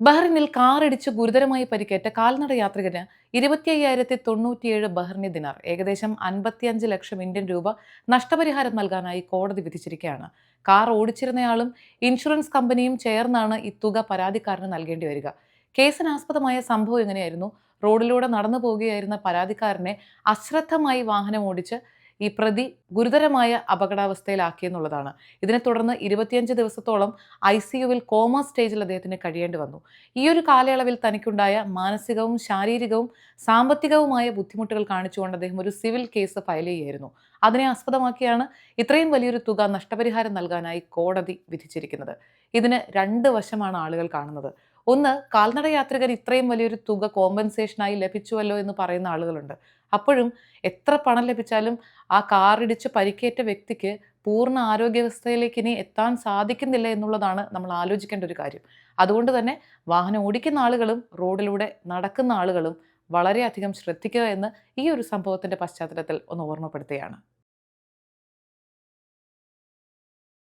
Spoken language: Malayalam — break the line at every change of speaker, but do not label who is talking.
ബഹ്റിനിൽ കാറിടിച്ച് ഗുരുതരമായി പരിക്കേറ്റ കാൽനട യാത്രികന് ഇരുപത്തി അയ്യായിരത്തി തൊണ്ണൂറ്റിയേഴ് ബഹ്റിനി ദിനാർ ഏകദേശം അൻപത്തിയഞ്ച് ലക്ഷം ഇന്ത്യൻ രൂപ നഷ്ടപരിഹാരം നൽകാനായി കോടതി വിധിച്ചിരിക്കുകയാണ്. കാർ ഓടിച്ചിരുന്നയാളും ഇൻഷുറൻസ് കമ്പനിയും ചേർന്നാണ് ഇത്തുക തുക പരാതിക്കാരന് നൽകേണ്ടി വരിക. കേസിനാസ്പദമായ സംഭവം എങ്ങനെയായിരുന്നു? റോഡിലൂടെ നടന്നു പോവുകയായിരുന്ന പരാതിക്കാരനെ അശ്രദ്ധമായി വാഹനം ഓടിച്ച് ഈ പ്രതി ഗുരുതരമായ അപകടാവസ്ഥയിലാക്കിയെന്നുള്ളതാണ് ഇതിനെ തുടർന്ന് ഇരുപത്തിയഞ്ച് ദിവസത്തോളം ഐ സി യുവിൽ കോമ സ്റ്റേജിൽ അദ്ദേഹത്തിന് കഴിയേണ്ടി വന്നു. ഈ ഒരു കാലയളവിൽ തനിക്കുണ്ടായ മാനസികവും ശാരീരികവും സാമ്പത്തികവുമായ ബുദ്ധിമുട്ടുകൾ കാണിച്ചുകൊണ്ട് അദ്ദേഹം ഒരു സിവിൽ കേസ് ഫയൽ ചെയ്യായിരുന്നു അതിനെ ആസ്പദമാക്കിയാണ് ഇത്രയും വലിയൊരു തുക നഷ്ടപരിഹാരം നൽകാനായി കോടതി വിധിച്ചിരിക്കുന്നത്. ഇതിന് രണ്ട് വശമാണ് ആളുകൾ കാണുന്നത്. ഒന്ന് കാൽനട യാത്രികർ ഇത്രയും വലിയൊരു തുക കോമ്പൻസേഷനായി ലഭിച്ചുവല്ലോ എന്ന് പറയുന്ന ആളുകളുണ്ട്. അപ്പോഴും എത്ര പണം ലഭിച്ചാലും ആ കാറിടിച്ച് പരിക്കേറ്റ വ്യക്തിക്ക് പൂർണ ആരോഗ്യാവസ്ഥയിലേക്ക് ഇനി എത്താൻ സാധിക്കുന്നില്ല എന്നുള്ളതാണ് നമ്മൾ ആലോചിക്കേണ്ട ഒരു കാര്യം. അതുകൊണ്ട് തന്നെ വാഹനം ഓടിക്കുന്ന ആളുകളും റോഡിലൂടെ നടക്കുന്ന ആളുകളും വളരെയധികം ശ്രദ്ധിക്കുക എന്ന് ഈ ഒരു സംഭവത്തിന്റെ പശ്ചാത്തലത്തിൽ ഒന്ന് ഓർമ്മപ്പെടുത്തുകയാണ്.